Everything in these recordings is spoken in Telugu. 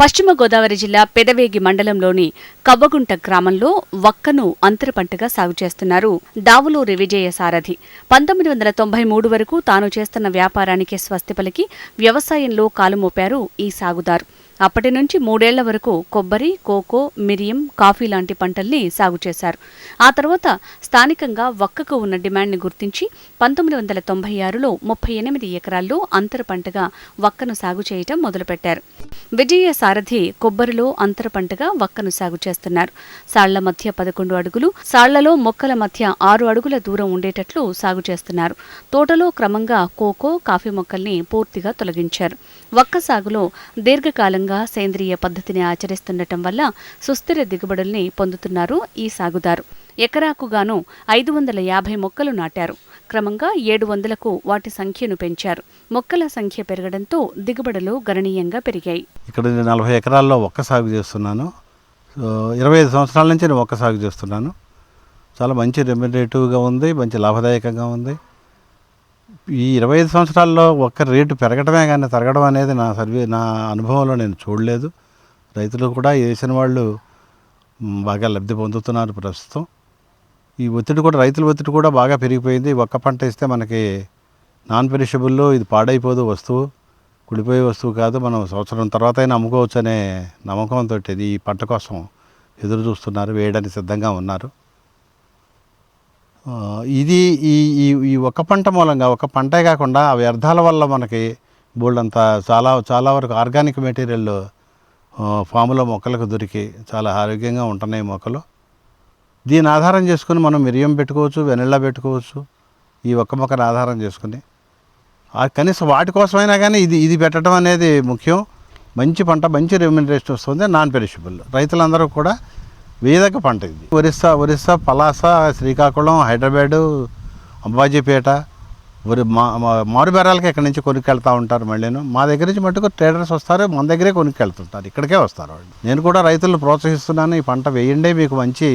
పశ్చిమ గోదావరి జిల్లా పెదవేగి మండలంలోని కవ్వగుంట గ్రామంలో వక్కను అంతర పంటగా సాగు చేస్తున్నారు. దావులూరి విజయ సారథి. పంతొమ్మిది వందల తొంభై మూడు వరకు తాను చేస్తున్న వ్యాపారానికి స్వస్తి పలికి వ్యవసాయంలో కాలుమోపారు ఈ సాగుదారు. అప్పటి నుంచి మూడేళ్ళ వరకు కొబ్బరి కోకో మిరియం కాఫీ లాంటి పంటల్ని సాగు చేశారు. ఆ తర్వాత స్థానికంగా వక్కకు ఉన్న డిమాండ్ని గుర్తించి పంతొమ్మిది వందల తొంభై ఆరులో ముప్పై ఎనిమిది ఎకరాల్లో అంతర పంటగా వక్కను సాగు చేయటం మొదలుపెట్టారు. విజయ సారథి కొబ్బరిలో అంతర పంటగా వక్కను సాగు చేస్తున్నారు. సాళ్ళ మధ్య పదకొండు అడుగులు సాళ్ళలో మొక్కల మధ్య ఆరు అడుగుల దూరం ఉండేటట్లు సాగు చేస్తున్నారు. తోటలో క్రమంగా కోకో కాఫీ మొక్కల్ని పూర్తిగా తొలగించారు. వక్క సాగులో దీర్ఘకాలంగా సేంద్రియ పద్ధతిని ఆచరిస్తుండటం వల్ల సుస్థిర దిగుబడుల్ని పొందుతున్నారు ఈ సాగుదారు. ఎకరాకుగాను ఐదు వందల యాభై మొక్కలు నాటారు. క్రమంగా ఏడు వందలకు వాటి సంఖ్యను పెంచారు. మొక్కల సంఖ్య పెరగడంతో దిగుబడులు గణనీయంగా పెరిగాయి. ఇక్కడ నేను నలభై ఎకరాల్లో ఒక్క సాగు చేస్తున్నాను. ఇరవై ఐదు సంవత్సరాల నుంచి నేను ఒక్క సాగు చేస్తున్నాను. చాలా మంచి రెమ్యునరేటివ్గా ఉంది మంచి లాభదాయకంగా ఉంది. ఈ ఇరవై ఐదు సంవత్సరాల్లో ఒక్క రేటు పెరగడమే కానీ తరగడం అనేది నా సర్వే నా అనుభవంలో నేను చూడలేదు. రైతులు కూడా వేసిన వాళ్ళు బాగా లబ్ధి పొందుతున్నారు ప్రస్తుతం. ఈ ఒత్తిడి కూడా రైతుల ఒత్తిడి కూడా బాగా పెరిగిపోయింది. ఒక్క పంట ఇస్తే మనకి నాన్ పెరిషబుల్లో ఇది పాడైపోదు వస్తువు. కుడిపోయే వస్తువు కాదు మనం సంవత్సరం తర్వాత అయినా అమ్ముకోవచ్చు అనే నమ్మకంతో ఈ పంట కోసం ఎదురు చూస్తున్నారు వేయడానికి సిద్ధంగా ఉన్నారు. ఇది ఈ ఈ ఈ ఒక్క పంట మూలంగా ఒక పంటే కాకుండా ఆ వ్యర్థాల వల్ల మనకి బోల్డంత చాలా చాలా వరకు ఆర్గానిక్ మెటీరియల్ ఫాములో మొక్కలకు దొరికి చాలా ఆరోగ్యంగా ఉంటున్నాయి మొక్కలు. దీని ఆధారం చేసుకుని మనం మిరియం పెట్టుకోవచ్చు వెనిల్లా పెట్టుకోవచ్చు ఈ ఒక్క మొక్కను ఆధారం చేసుకుని. కనీసం వాటి కోసమైనా కానీ ఇది ఇది పెట్టడం అనేది ముఖ్యం. మంచి పంట మంచి రెమ్యునరేషన్ వస్తుంది నాన్ పెరిషబుల్ రైతులందరూ కూడా వేదక పంట ఇది. ఒరిస్సా ఒరిస్సా పలాస శ్రీకాకుళం హైదరాబాదు అంబాజీపేట ఒరి మా మారుబేరాలకి ఇక్కడి నుంచి కొనుక్కెళ్తా ఉంటారు మళ్ళీను. మా దగ్గర నుంచి మటుకు ట్రేడర్స్ వస్తారు మన దగ్గరే కొనుక్కెళ్తుంటారు. ఇక్కడికే వస్తారు వాళ్ళు. నేను కూడా రైతులను ప్రోత్సహిస్తున్నాను ఈ పంట వేయండి మీకు మంచి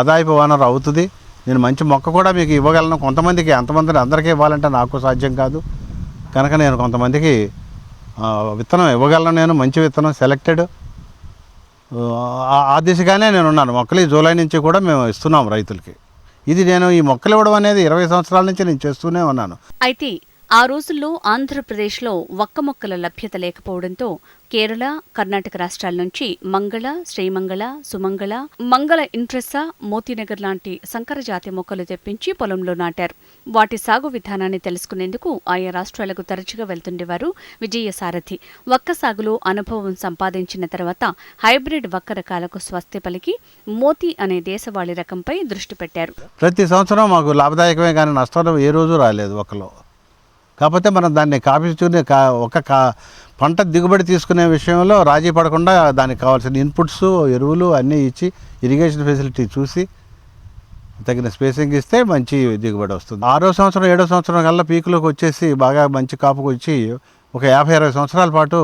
ఆదాయపు వనరు అవుతుంది. నేను మంచి మొక్క కూడా మీకు ఇవ్వగలను. కొంతమందికి అంతమందిని అందరికీ ఇవ్వాలంటే నాకు సాధ్యం కాదు. కనుక నేను కొంతమందికి విత్తనం ఇవ్వగలను నేను. మంచి విత్తనం సెలెక్టెడ్. ఆ- దిశగానే నేను ఉన్నాను. మొక్కలు ఈ జూలై నుంచి కూడా మేము ఇస్తున్నాం రైతులకి. ఇది నేను ఈ మొక్కలు ఇవ్వడం అనేది ఇరవై సంవత్సరాల నుంచి నేను చేస్తూనే ఉన్నాను. అయితే ఆ రోజుల్లో ఆంధ్రప్రదేశ్లో వక్క మొక్కల లభ్యత లేకపోవడంతో కేరళ కర్ణాటక రాష్ట్రాల నుంచి మంగళ శ్రీమంగళ సుమంగళ మంగళ ఇంట్రెస్సా మోతీనగర్ లాంటి సంకరజాతి మొక్కలు తెప్పించి పొలంలో నాటారు. వాటి సాగు విధానాన్ని తెలుసుకునేందుకు ఆయా రాష్ట్రాలకు తరచుగా వెళ్తుండేవారు విజయసారథి వక్క సాగులో అనుభవం సంపాదించిన తర్వాత హైబ్రిడ్ వక్క రకాలకు స్వస్తి పలికి మోతీ అనే దేశవాళీ రకంపై దృష్టి పెట్టారు. ప్రతి సంవత్సరం మాకు లాభదాయకమే కానీ నష్టాలు ఏ రోజు రాలేదు ఒకలో కాకపోతే మనం దాన్ని కాపించుకునే కా ఒక కా పంట దిగుబడి తీసుకునే విషయంలో రాజీ పడకుండా దానికి కావాల్సిన ఇన్పుట్స్ ఎరువులు అన్నీ ఇచ్చి ఇరిగేషన్ ఫెసిలిటీ చూసి తగిన స్పేసింగ్ ఇస్తే మంచి దిగుబడి వస్తుంది. ఆరో సంవత్సరం ఏడో సంవత్సరం కల్లా పీకులోకి వచ్చేసి బాగా మంచి కాపుకు వచ్చి ఒక యాభై అరవై సంవత్సరాల పాటు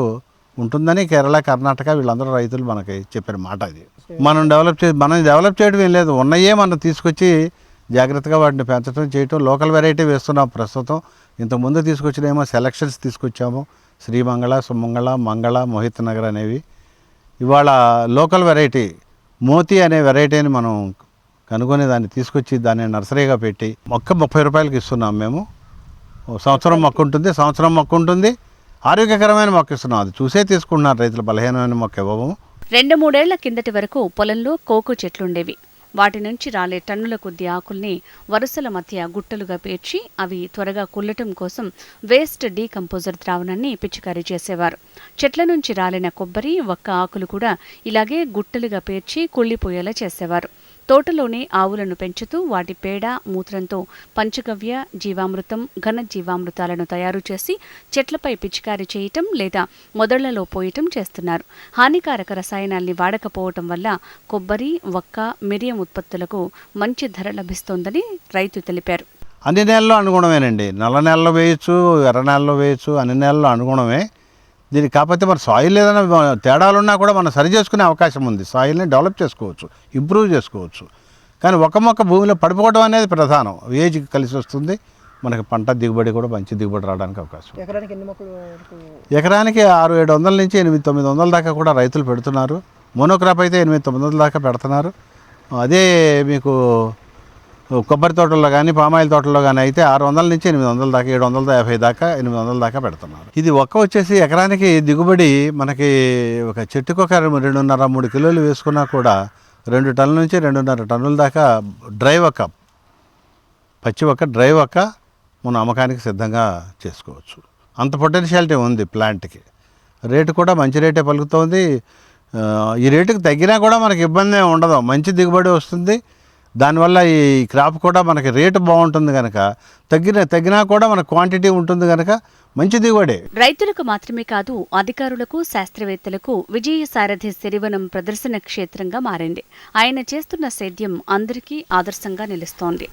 ఉంటుందని కేరళ కర్ణాటక వీళ్ళందరూ రైతులు మనకి చెప్పిన మాట అది. మనం డెవలప్ చే మనం డెవలప్ చేయడం ఏం లేదు. ఉన్నయే మనం తీసుకొచ్చి జాగ్రత్తగా వాటిని పెంచడం చేయటం. లోకల్ వెరైటీ వేస్తున్నాం ప్రస్తుతం. ఇంతకుముందు తీసుకొచ్చినేమో సెలక్షన్స్ తీసుకొచ్చాము. శ్రీమంగళ సుమంగళ మంగళ మోహిత్ నగర్ అనేవి. ఇవాళ లోకల్ వెరైటీ మోతి అనే వెరైటీని మనం కనుగొని దాన్ని తీసుకొచ్చి దాన్ని నర్సరీగా పెట్టి మొక్క ముప్పై రూపాయలకి ఇస్తున్నాం మేము. ఓ సంవత్సరం మొక్క ఉంటుంది సంవత్సరం మొక్క ఉంటుంది. ఆరోగ్యకరమైన మొక్క ఇస్తున్నాం. అది చూసే తీసుకుంటున్నారు రైతులు బలహీనమైన మొక్క ఇవ్వము. రెండు మూడేళ్ళ కిందటి వరకు పొలంలో కోకో చెట్లుండేవి. వాటి నుంచి రాలే టన్నుల కొద్ది ఆకుల్ని వరుసల మధ్య గుట్టలుగా పేర్చి అవి త్వరగా కుల్లటం కోసం వేస్ట్ డీకంపోజర్ ద్రావణాన్ని పిచికారీ చేసేవారు. చెట్ల నుంచి రాలిన కొబ్బరి ఒక్క ఆకులు కూడా ఇలాగే గుట్టలుగా పేర్చి కుళ్ళిపోయేలా చేసేవారు. తోటలోనే ఆవులను పెంచుతూ వాటి పేడ మూత్రంతో పంచగవ్య జీవామృతం ఘన జీవామృతాలను తయారు చేసి చెట్లపై పిచికారి చేయటం లేదా మొదళ్ళలో పోయటం చేస్తున్నారు. హానికారక రసాయనాల్ని వాడకపోవటం వల్ల కొబ్బరి వక్క మిరియం ఉత్పత్తులకు మంచి ధర లభిస్తోందని రైతు తెలిపారు. అన్ని నెలల్లో అనుగుణమేనండి. నల్ల నెలలో వేయచ్చు ఎర్ర నెలలో వేయచ్చు అన్ని నెలల్లో అనుగుణమే. దీనికి కాకపోతే మన సాయిల్ ఏదైనా తేడాలు ఉన్నా కూడా మనం సరి చేసుకునే అవకాశం ఉంది. సాయిల్ని డెవలప్ చేసుకోవచ్చు ఇంప్రూవ్ చేసుకోవచ్చు. కానీ ఒక మొక్క భూమిలో పడిపోవడం అనేది ప్రధానం. ఏజ్ కలిసి వస్తుంది. మనకి పంట దిగుబడి కూడా మంచి దిగుబడి రావడానికి అవకాశం. ఎకరానికి ఎన్ని మొక్కలు ఎకరానికి ఆరు ఏడు వందల నుంచి ఎనిమిది తొమ్మిది వందల దాకా కూడా రైతులు పెడుతున్నారు. మోనోక్రాప్ అయితే ఎనిమిది తొమ్మిది వందల దాకా పెడుతున్నారు. అదే మీకు కొబ్బరి తోటల్లో కానీ పామాయిల్ తోటల్లో కానీ అయితే ఆరు వందల నుంచి ఎనిమిది వందల దాకా ఏడు వందల యాభై దాకా ఎనిమిది వందల దాకా పెడుతున్నారు. ఇది ఒక్క వచ్చేసి ఎకరానికి దిగుబడి మనకి ఒక చెట్టుకు ఒక రెండున్నర మూడు కిలోలు వేసుకున్నా కూడా రెండు టన్నుల నుంచి రెండున్నర టన్నుల దాకా డ్రై ఒక్క పచ్చి ఒక్క డ్రై ఒక్క మనం అమ్మకానికి సిద్ధంగా చేసుకోవచ్చు. అంత పొటెన్షియాలిటీ ఉంది ప్లాంట్కి. రేటు కూడా మంచి రేటే పలుకుతోంది. ఈ రేటుకి తగ్గినా కూడా మనకి ఇబ్బంది ఉండదు. మంచి దిగుబడి వస్తుంది. దానివల్ల ఈ క్రాప్ కూడా మనకి రేటు బాగుంటుంది కనుక తగ్గిన తగ్గినా కూడా మన క్వాంటిటీ ఉంటుంది కనుక మంచి దిగుబడి. రైతులకు మాత్రమే కాదు అధికారులకు శాస్త్రవేత్తలకు విజయ సారథి సిరివనం ప్రదర్శన క్షేత్రంగా మారింది. ఆయన చేస్తున్న సేద్యం అందరికీ ఆదర్శంగా నిలుస్తోంది.